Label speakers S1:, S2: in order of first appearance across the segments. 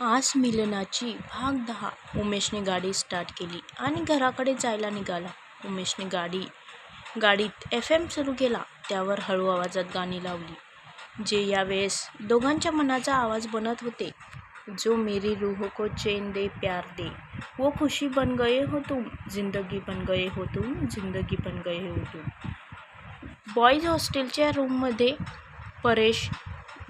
S1: आस मिलनाची भाग दहा. उमेशने गाडी स्टार्ट केली आणि घराकडे जायला निघाला. उमेशने गाडी गाडीत एफ एम सुरू केला. त्यावर हळू आवाजात गाणी लावली. जे यावेळेस दोघांच्या मनाचा आवाज बनत होते. जो मेरी रूह को चैन दे प्यार दे वो खुशी बन गए हो तुम जिंदगी बन गए हो तुम जिंदगी बन गए हो तुम. बॉईज हॉस्टेलच्या रूममध्ये परेश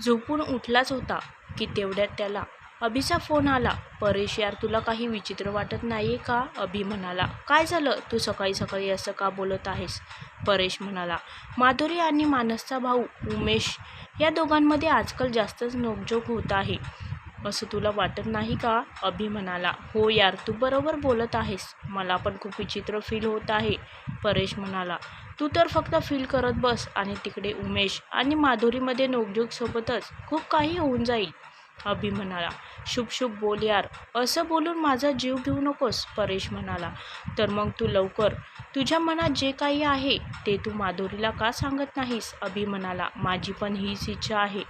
S1: झोपून उठलाच होता की तेवढ्यात त्याला अभिचा फोन आला. परेश यार तुला काही विचित्र वाटत नाही का? अभि म्हणाला. काय झालं? तू सकाळी सकाळी असं का बोलत आहेस? परेश म्हणाला. माधुरी आणि मानसचा भाऊ उमेश या दोघांमध्ये आजकाल जास्तच नोकझोक होत आहे. असं तुला वाटत नाही का? अभि म्हणाला. हो यार तू बरोबर बोलत आहेस. मला पण खूप विचित्र फील होत आहे. परेश म्हणाला. तू तर फक्त फील करत बस आणि तिकडे उमेश आणि माधुरीमध्ये नोकझोकसोबतच खूप काही होऊन जाईल. अभि म्हणाला शुभ शुभ बोल यार. असं बोलून माझा जीव घेऊ नकोस परेश म्हणाला. तर मग तू लवकर. तुझ्या मनात जे काही आहे ते तू माधुरीला का सांगत नाहीस? अभि म्हणाला माझी पण हीच इच्छा आहे.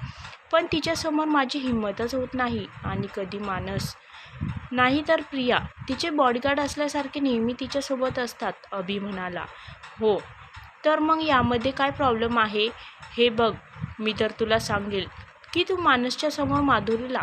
S1: पण तिच्यासमोर माझी हिंमतच होत नाही आणि कधी मानस नाही तर प्रिया. तिचे बॉडीगार्ड असल्यासारखे नेहमी तिच्यासोबत असतात अभि म्हणाला हो. तर मग यामध्ये काय प्रॉब्लेम आहे? हे बघ. मी तर तुला सांगेल. की तू मानसच्या समोर माधुरीला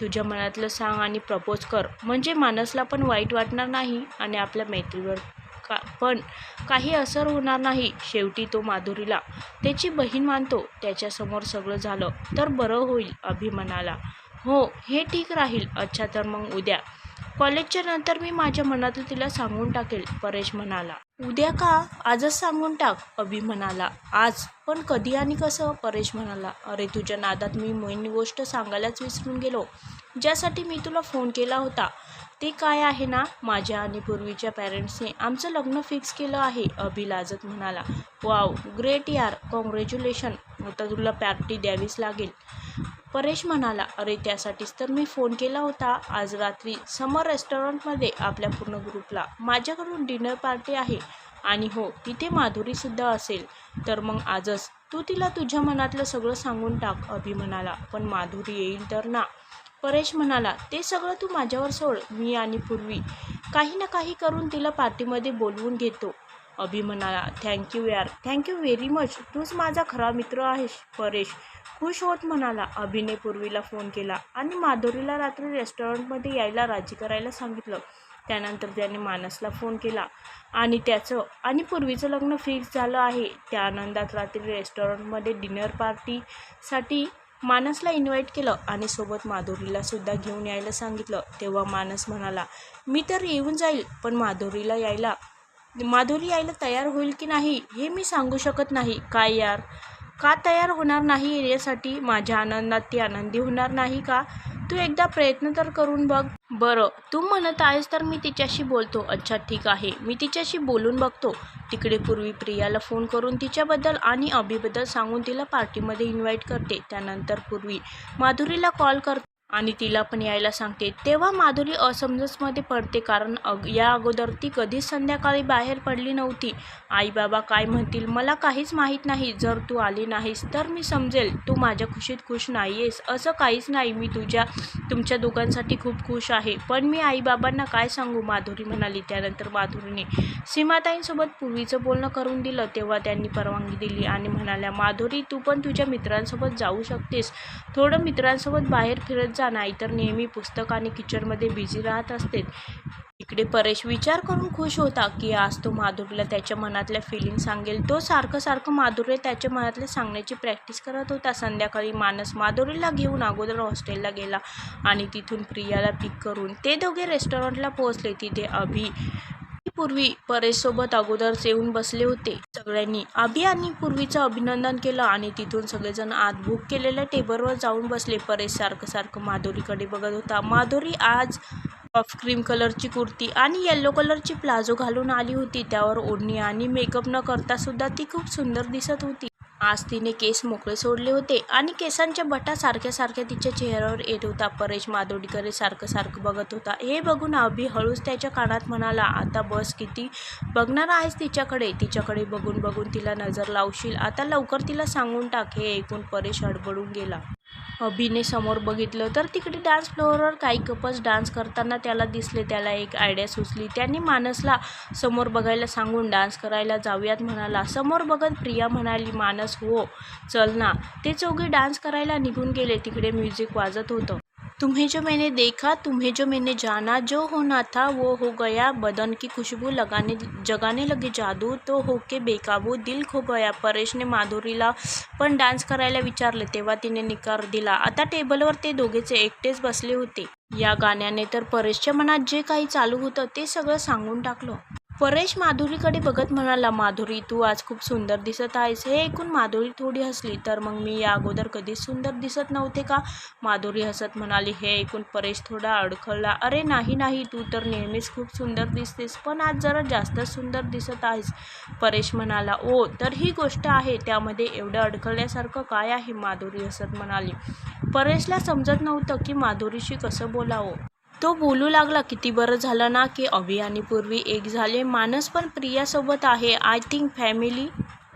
S1: तुझ्या मनातलं सांग आणि प्रपोज कर. म्हणजे मानसला पण वाईट वाटणार नाही आणि आपल्या मैत्रीवर का पण काही असर होणार नाही. शेवटी तो माधुरीला त्याची बहीण मानतो त्याच्यासमोर सगळं झालं तर बरं होईल अभि म्हणाला हो हे ठीक राहील. अच्छा तर मग उद्या. कॉलेजच्या नंतर मी माझ्या मनातलं तिला सांगून टाकेल परेश म्हणाला. उद्या का? आजच सांगून टाक अभि म्हणाला. आज? पण कधी आणि कसं? परेश म्हणाला. अरे तुझ्या नादात मी मेन गोष्ट सांगायलाच विसरून गेलो. ज्यासाठी मी तुला फोन केला होता. ते काय आहे ना माझ्या आणि पूर्वीच्या पॅरेंट्सने आमचं लग्न फिक्स केलं आहे अभि लाजत म्हणाला. वाव ग्रेट यार कॉंग्रॅच्युलेशन आता तुला पार्टी द्यावीच लागेल. परेश म्हणाला अरे त्यासाठीच तर मी फोन केला होता. आज रात्री समर रेस्टॉरंटमध्ये आपल्या पूर्ण ग्रुपला माझ्याकडून डिनर पार्टी आहे. आणि हो तिथे माधुरीसुद्धा असेल. तर मग आजच. तू तिला तुझ्या मनातलं सगळं सांगून टाक अभि म्हणाला. पण माधुरी येईल तर ना? परेश म्हणाला ते सगळं तू माझ्यावर सोड मी आणि पूर्वी. काही ना काही करून तिला पार्टीमध्ये बोलवून घेतो. अभि म्हणाला थँक्यू यार. थँक्यू व्हेरी मच तूच माझा खरा मित्र आहेस परेश. खुश होत म्हणाला अभिने पूर्वीला फोन केला आणि माधुरीला रात्री रेस्टॉरंटमध्ये यायला राजी करायला सांगितलं. त्यानंतर त्याने मानसला फोन केला आणि त्याचं आणि पूर्वीचं लग्न फिक्स झालं आहे. त्या आनंदात रात्री रेस्टॉरंटमध्ये डिनर पार्टीसाठी मानसला इन्व्हाइट केलं आणि सोबत माधुरीला सुद्धा घेऊन यायला सांगितलं. तेव्हा मानस म्हणाला मी तर येऊन जाईल पण माधुरीला यायला माधुरी यायला तयार होईल की नाही हे मी सांगू शकत नाही. काय यार? का तयार होणार नाही येण्यासाठी माझ्या आनंदात ती आनंदी होणार नाही का? तू एकदा प्रयत्न तर करून बघ. बरं तू म्हणत आहेस तर मी तिच्याशी बोलतो. अच्छा ठीक आहे. मी तिच्याशी बोलून बघतो. तिकडे पूर्वी प्रियाला फोन करून तिच्याबद्दल आणि अभिबद्दल सांगून तिला पार्टीमध्ये इन्व्हाइट करते. त्यानंतर पूर्वी माधुरीला कॉल करते आणि तिला पण यायला सांगते. तेव्हा माधुरी असमजसमध्ये पडते कारण अग या अगोदर ती कधीच संध्याकाळी बाहेर पडली नव्हती. आई बाबा काय म्हणतील? मला काहीच माहीत नाही. जर तू आली नाहीस तर मी समजेल. तू माझ्या खुशीत खुश नाही आहेस असं काहीच नाही. मी तुझ्या तुमच्या दोघांसाठी खूप खुश आहे. पण मी आईबाबांना काय सांगू? माधुरी म्हणाली. त्यानंतर माधुरीने सीमाताईंसोबत पूर्वीचं बोलणं करून दिलं. तेव्हा त्यांनी परवानगी दिली आणि म्हणाल्या माधुरी तू पण तुझ्या मित्रांसोबत जाऊ शकतेस. थोडं मित्रांसोबत बाहेर फिरत जा नाहीतर नेहमी पुस्तक आणि किचनमध्ये बिझी राहत असते. इकडे परेश विचार करून खुश होता की आज तो माधुरीला त्याच्या मनातल्या फिलिंग सांगेल. तो सारखं सारखं माधुरी त्याच्या मनातले सांगण्याची प्रॅक्टिस करत होता. संध्याकाळी मानस माधुरीला घेऊन अगोदर हॉस्टेलला गेला आणि तिथून प्रियाला पिक करून ते दोघे रेस्टॉरंटला पोहोचले. तिथे अभि पूर्वी परेशसोबत अगोदरच येऊन बसले होते. सगळ्यांनी अभि आणि पूर्वीचं अभिनंदन केलं आणि तिथून सगळेजण आत बुक केलेल्या टेबलवर जाऊन बसले. परेश सारखं सारखं माधुरीकडे बघत होता. माधुरी आज ऑफ क्रीम कलरची कुर्ती आणि येल्लो कलरची प्लाझो घालून आली होती. त्यावर ओढणी आणि मेकअप न करता सुद्धा ती खूप सुंदर दिसत होती. आज तिने केस मोकळे सोडले होते आणि केसांच्या बटा सारख्या सारख्या तिच्या चेहऱ्यावर येत होता. परेश माधोडीकडे सारखं सारखं बघत होता. हे बघून अभि हळूच त्याच्या कानात म्हणाला आता बस किती बघणार आहेस तिच्याकडे? तिच्याकडे बघून बघून तिला नजर लावशील. आता लवकर तिला सांगून टाक हे ऐकून परेश हडबडून गेला. अभिने समोर बघितलं तर तिकडे डान्स फ्लोअरवर काही कपल्स डान्स करताना त्याला दिसले त्याला एक आयडिया सुचली. त्यांनी मानसला समोर बघायला सांगून डान्स करायला जाऊयात म्हणाला. समोर बघत प्रिया म्हणाली मानस हो चल ना. ते चौघे डान्स करायला निघून गेले. तिकडे म्युझिक वाजत होतं. तुम्हें जो मैंने देखा तुम्हें जो मैंने जाना जो होना था वो हो गया। बदन की खुशबू लगाने जगाने लगे जादू तो होके बेकाबू दिल खो गया। परेशने माधुरीला पण डान्स करायला विचारले तेव्हा तिने निकार दिला आता टेबलवर ते दोघेचे एकटेच बसले होते. या गाण्याने तर परेशच्या मनात जे काही चालू होतं ते सगळं सांगून टाकलं. परेश माधुरीकडे बघत म्हणाला माधुरी तू आज खूप सुंदर दिसत आहेस. हे ऐकून माधुरी थोडी हसली. तर मग मी या अगोदर कधीच सुंदर दिसत नव्हते का? माधुरी हसत म्हणाली हे ऐकून परेश थोडा अडखळला. अरे नाही नाही. तू तर नेहमीच खूप सुंदर दिसतेस पण आज जरा जास्तच सुंदर दिसत आहेस. परेश म्हणाला ओ तर ही गोष्ट आहे. त्यामध्ये एवढं अडखळल्यासारखं काय आहे? माधुरी हसत म्हणाली परेशला समजत नव्हतं की माधुरीशी कसं बोलावं. तो बोलू लागला किती बरं झालं ना की अभि आणि पूर्वी एक झाले. मानस पण प्रियासोबत आहे. आय थिंक फॅमिली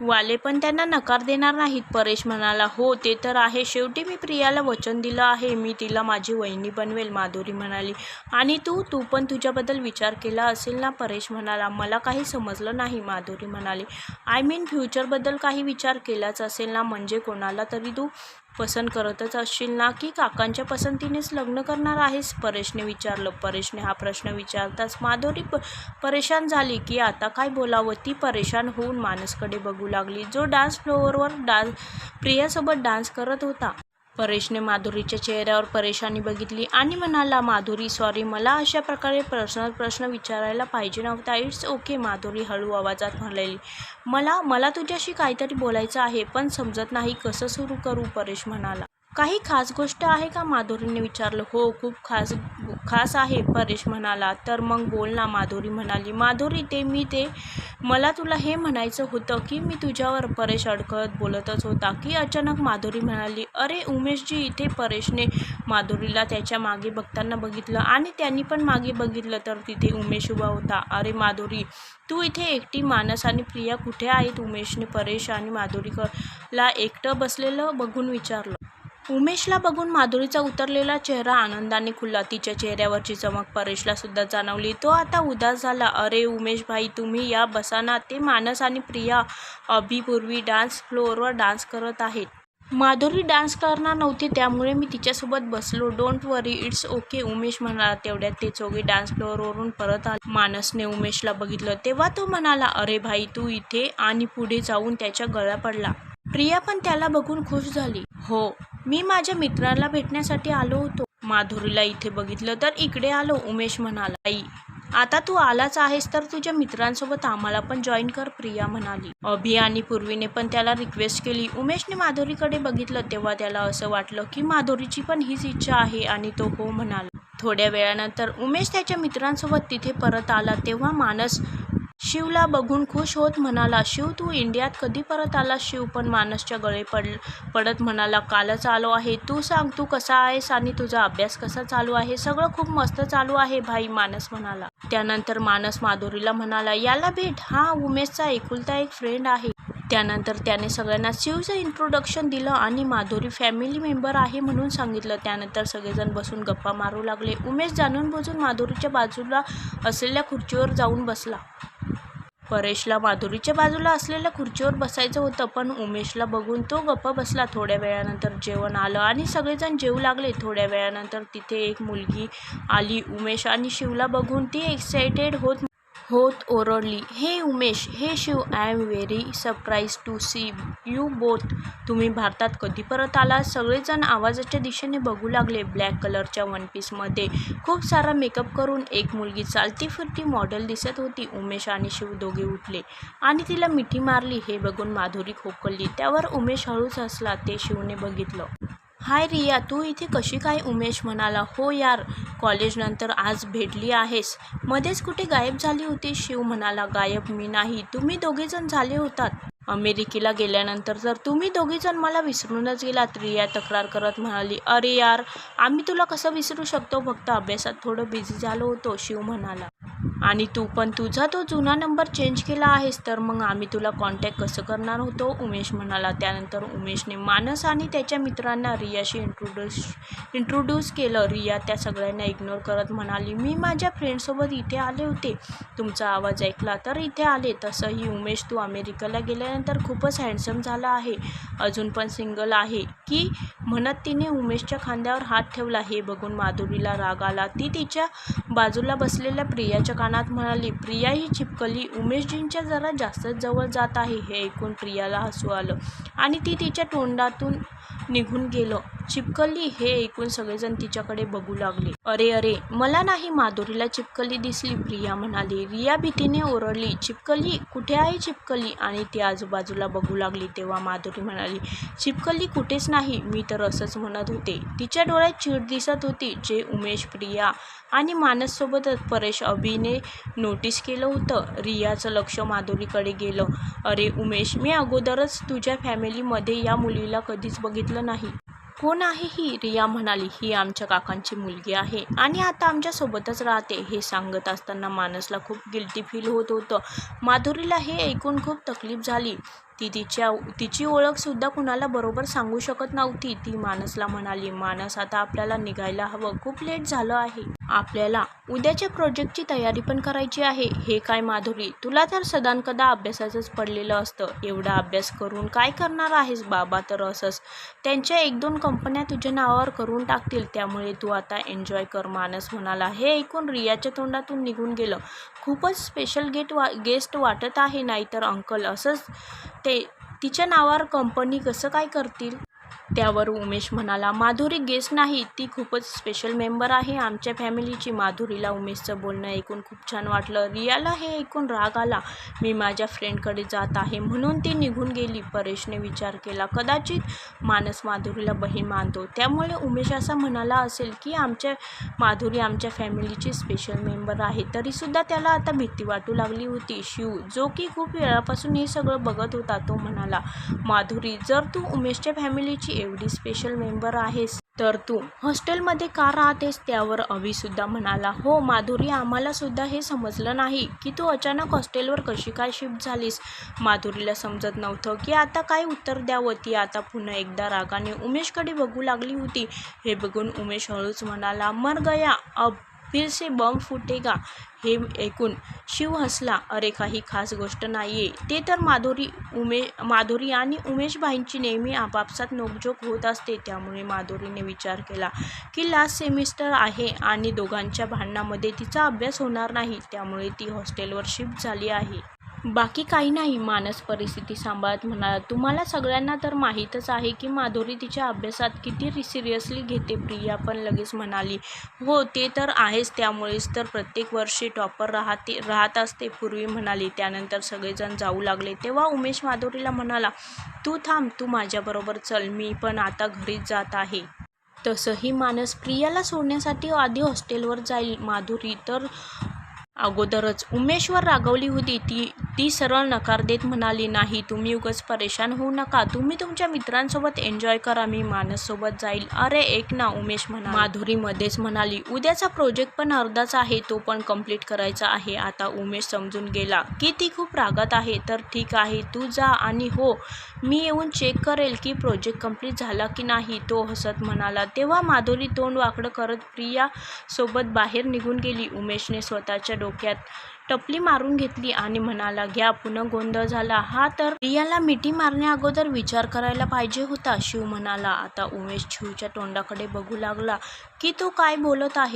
S1: वाले पण त्यांना नकार देणार नाहीत. परेश म्हणाला हो ते तर आहे. शेवटी मी प्रियाला वचन दिलं आहे. मी तिला माझी वहिनी बनवेल माधुरी म्हणाली. आणि तू तू पण तुझ्याबद्दल विचार केला असेल ना? परेश म्हणाला. मला काही समजलं नाही माधुरी म्हणाली. आय मीन फ्युचरबद्दल काही विचार केलाच असेल ना? म्हणजे कोणाला तरी तू पसंत करतच असशील ना की काकांच्या पसंतीनेच लग्न करणार आहेस? परेशने विचारलं. परेशने हा प्रश्न विचारताच माधुरी प परेशान झाली की आता काय बोलावं? ती परेशान होऊन मानसकडे बघू लागली. जो डान्स फ्लोअरवर डान्स प्रियासोबत डान्स करत होता. परेशने माधुरीच्या चेहऱ्यावर परेशानी बघितली आणि म्हणाला माधुरी सॉरी मला अशा प्रकारे पर्सनल प्रश्न विचारायला पाहिजे नव्हता. इट्स ओके माधुरी हळू आवाजात म्हणाली. मला मला तुझ्याशी काहीतरी बोलायचं आहे पण समजत नाही कसं सुरू करू परेश म्हणाला. काही खास गोष्ट आहे का? माधुरीने विचारलं. हो खूप खास खास आहे परेश म्हणाला. तर मग बोल ना माधुरी म्हणाली. माधुरी ते मी ते मला तुला हे म्हणायचं होतं की मी तुझ्यावर परेश अडकत बोलतच होता की अचानक माधुरी म्हणाली अरे उमेशजी इथे परेशने माधुरीला त्याच्यामागे बघताना बघितलं आणि त्यांनी पण मागे बघितलं तर तिथे उमेश उभा होता. अरे माधुरी तू इथे एकटी मानस आणि प्रिया कुठे आहेत? उमेशने परेश आणि माधुरीकरला एकटं बसलेलं बघून विचारलं. उमेशला बघून माधुरीचा उतरलेला चेहरा आनंदाने खुलला. तिच्या चेहऱ्यावरची चमक परेशला सुद्धा जाणवली. तो आता उदास झाला. अरे उमेश भाई तुम्ही या बसाना. ते मानस आणि प्रिया अभिपूर्वी डान्स फ्लोअरवर डान्स करत आहेत. माधुरी डान्स करणार नव्हती त्यामुळे मी तिच्यासोबत बसलो. Don't worry it's okay Umesh म्हणाला तेवढ्यात. ते चौघे डान्स फ्लोअरवरून परत आले. मानसने उमेशला बघितलं. तेव्हा तो म्हणाला अरे भाई तू इथे आणि पुढे जाऊन त्याच्या गळा पडला. प्रिया पण त्याला बघून खुश झाली. हो मी माझ्या मित्राला भेटण्यासाठी आलो होतो. माधुरीला इथे बघितलं तर इकडे आलो उमेश म्हणाला आई आता तू आलाच आहेस तर तुझ्या मित्रांसोबत आम्हाला पण जॉईन कर प्रिया म्हणाली. अभि आणि पूर्वीने पण त्याला रिक्वेस्ट केली. उमेशने माधुरीकडे बघितलं तेव्हा त्याला असं वाटलं की माधुरीची पण हीच इच्छा आहे आणि तो हो म्हणाला. थोड्या वेळानंतर उमेश त्याच्या मित्रांसोबत तिथे परत आला तेव्हा मानस शिवला बघून खुश होत म्हणाला शिव तू इंडियात कधी परत आला शिव पण मानसच्या गळे पड पडत म्हणाला कालच आलो आहे. तू सांग तू कसा आहेस आणि तुझा अभ्यास कसा चालू आहे? सगळं खूप मस्त चालू आहे भाई मानस म्हणाला. त्यानंतर मानस माधुरीला म्हणाला याला भेट. हा उमेशचा एकुलता एक फ्रेंड आहे. त्यानंतर त्याने सगळ्यांना शिवचं इंट्रोडक्शन दिलं आणि माधुरी फॅमिली मेंबर आहे म्हणून सांगितलं. त्यानंतर सगळेजण बसून गप्पा मारू लागले. उमेश जाणून बुजून माधुरीच्या बाजूला असलेल्या खुर्चीवर जाऊन बसला. परेशला माधुरीच्या बाजूला असलेल्या खुर्चीवर बसायचं होतं पण उमेशला बघून तो गप्प बसला. थोड्या वेळानंतर जेवण आलं आणि सगळेजण जेवू लागले. थोड्या वेळानंतर तिथे एक मुलगी आली. उमेश आणि शिवला बघून ती एक्सायटेड होत होत ओरडली hey Umesh hey Shiv I am very surprise to see you both तुम्ही भारतात कधी परत आला सगळेजण आवाजाच्या दिशेने बघू लागले. ब्लॅक कलरच्या वन पीसमध्ये खूप सारा मेकअप करून एक मुलगी चालती फिरती मॉडेल दिसत होती. उमेश आणि शिव दोघे उठले आणि तिला मिठी मारली. हे बघून माधुरी खोकलली. त्यावर उमेश हळूच हसला. ते शिवने बघितलं. हाय रिया तू इथे कशी काय उमेश म्हणाला? हो यार कॉलेजनंतर आज भेटली आहेस. मध्येच कुठे गायब झाली होती शिव म्हणाला गायब मी नाही. तुम्ही दोघेजण झाले होतात. अमेरिकेला गेल्यानंतर जर तुम्ही दोघीजण मला विसरूनच गेलात रिया तक्रार करत म्हणाली अरे यार आम्ही तुला कसं विसरू शकतो? फक्त अभ्यासात थोडं बिझी झालो होतो शिव म्हणाला. आणि तू पण तुझा तो जुना नंबर चेंज केला आहेस तर मग आम्ही तुला कॉन्टॅक्ट कसं करणार होतो? उमेश म्हणाला. त्यानंतर उमेशने मानस आणि त्याच्या मित्रांना रियाशी इंट्रोड्यूस इंट्रोड्यूस केलं. रिया त्या सगळ्यांना इग्नोर करत म्हणाली मी माझ्या फ्रेंडसोबत इथे आले होते. तुमचा आवाज ऐकला तर इथे आले. तसंही उमेश तू अमेरिकेला गेल्यानंतर खूपच हँडसम झाला आहे. अजून पण सिंगल आहे. की म्हणत तिने उमेशच्या खांद्यावर हात ठेवला. हे बघून माधुरीला राग आला. ती तिच्या बाजूला बसलेल्या प्रियाच्या कानात म्हणाली प्रिया ही चिपकली. उमेशजींच्या जरा जास्तच जवळ जात आहे. हे ऐकून प्रियाला हसू आलं आणि ती तिच्या तोंडातून निघून गेलं. चिपकली हे ऐकून सगळेजण तिच्याकडे बघू लागले. अरे अरे मला नाही माधुरीला चिपकली दिसली प्रिया म्हणाली. रिया भीतीने ओरडली चिपकली? कुठे आहे चिपकली? आणि ती आजूबाजूला बघू लागली तेव्हा माधुरी म्हणाली चिपकली कुठेच नाही. मी तर असंच म्हणत होते. तिच्या डोळ्यात चीड दिसत होती जे उमेश प्रिया आणि मानससोबतच परेश अभिने नोटीस केलं होतं. रियाचं लक्ष माधुरीकडे गेलं. अरे उमेश मी अगोदरच तुझ्या फॅमिलीमध्ये या मुलीला कधीच बघितलं नाही. हो कोण आहे ही रिया म्हणाली ही आमच्या काकांची मुलगी आहे आणि आता आमच्यासोबतच राहते हे सांगत असताना मानसला खूप गिल्टी फील होत होतं. माधुरीला हे ऐकून खूप तकलीफ झाली. ती तिच्या तिची ओळखसुद्धा कुणाला बरोबर सांगू शकत नव्हती. ती मानसला म्हणाली मानस आता आपल्याला निघायला हवं. खूप लेट झालं आहे. आपल्याला उद्याच्या प्रोजेक्टची तयारी पण करायची आहे. हे काय माधुरी तुला तर सदानकदा अभ्यासाचंच पडलेलं असतं. एवढा अभ्यास करून काय करणार आहेस? बाबा तर असंच. त्यांच्या एक दोन कंपन्या तुझ्या नावावर करून टाकतील. त्यामुळे तू आता एन्जॉय कर मानस म्हणाला. हे ऐकून रियाच्या तोंडातून निघून गेलं. खूपच स्पेशल गेट वा गेस्ट वाटत आहे. नाहीतर अंकल असंच ते तिच्या नावावर कंपनी कसं काय करतील? त्यावर उमेश म्हणाला माधुरी गेस्ट नाही ती खूपच स्पेशल मेंबर आहे. आमच्या फॅमिलीची माधुरीला उमेशचं बोलणं ऐकून खूप छान वाटलं. रियाला हे ऐकून राग आला मी माझ्या फ्रेंडकडे जात आहे. म्हणून ती निघून गेली. परेशने विचार केला कदाचित मानस माधुरीला बहीण मानतो. त्यामुळे उमेश असा म्हणाला असेल की आमच्या माधुरी आमच्या फॅमिलीची स्पेशल मेंबर आहे. तरीसुद्धा त्याला आता भीती वाटू लागली होती. शिव जो की खूप वेळापासून हे सगळं बघत होता तो म्हणाला माधुरी जर तू उमेशच्या फॅमिलीची एवढी स्पेशल मेंबर आहेस तर तू. हॉस्टेलमध्ये का राहतेस त्यावर अभिसुद्धा म्हणाला. हो माधुरी आम्हाला सुद्धा हे समजलं नाही की तू अचानक हॉस्टेलवर कशी काय शिफ्ट झालीस? माधुरीला समजत नव्हतं की आता काय उत्तर द्यावं? ती आता पुन्हा एकदा रागाने उमेशकडे बघू लागली होती. हे बघून उमेश हळूच म्हणाला मर गया अब फिर से बम फुटेगा हे ऐकून शिव हसला. अरे काही खास गोष्ट नाही आहे ते तर माधुरी उमे माधुरी आणि उमेशभाईंची नेहमी आपापसात नोकझोक होत असते. त्यामुळे माधुरीने विचार केला की लास्ट सेमिस्टर आहे आणि दोघांच्या भांडणामध्ये तिचा अभ्यास होणार नाही. त्यामुळे ती हॉस्टेलवर शिफ्ट झाली आहे. बाकी काही नाही मानस परिस्थिती सांभाळत म्हणाला. तुम्हाला सगळ्यांना तर माहीतच आहे की माधुरी तिच्या अभ्यासात किती सिरियसली घेते प्रिया पण लगेच म्हणाली. हो ते तर आहेच. त्यामुळेच तर प्रत्येक वर्षी टॉपर राहते राहत असते पूर्वी म्हणाली. त्यानंतर सगळेजण जाऊ लागले. तेव्हा उमेश माधुरीला म्हणाला तू थांब तू माझ्याबरोबर चल. मी पण आता घरीच जात आहे. तसंही मानस प्रियाला सोडण्यासाठी आधी हॉस्टेलवर जाईल. माधुरी तर अगोदरच उमेशवर रागवली होती. ती ती सरळ नकार देत म्हणाली नाही तुम्ही उगाच परेशान होऊ नका. तुम्ही तुमच्या मित्रांसोबत एन्जॉय करा मी मानससोबत जाईल. अरे एक ना उमेश म्हणा माधुरी मध्येच म्हणाली उद्याचा प्रोजेक्ट पण अर्धाच आहे तो पण कंप्लीट करायचा आहे. आता उमेश समजून गेला की ती खूप रागात आहे. तर ठीक आहे तू जा आणि हो मी येऊन चेक करेल की प्रोजेक्ट कंप्लीट झाला की नाही तो हसत म्हणाला. तेव्हा माधुरी तोंड वाकडं करत प्रिया सोबत बाहेर निघून गेली. उमेशने स्वतःच्या डोक्यात टपली मारून घेतली आणि म्हणाला घ्या पुन्हा गोंधळ झाला. हा तर रियाला मिठी मारण्या अगोदर विचार करायला पाहिजे होता. शिव म्हणाला आता उमेश शिवच्या तोंडाकडे बघू लागला की तो काय बोलत आहे?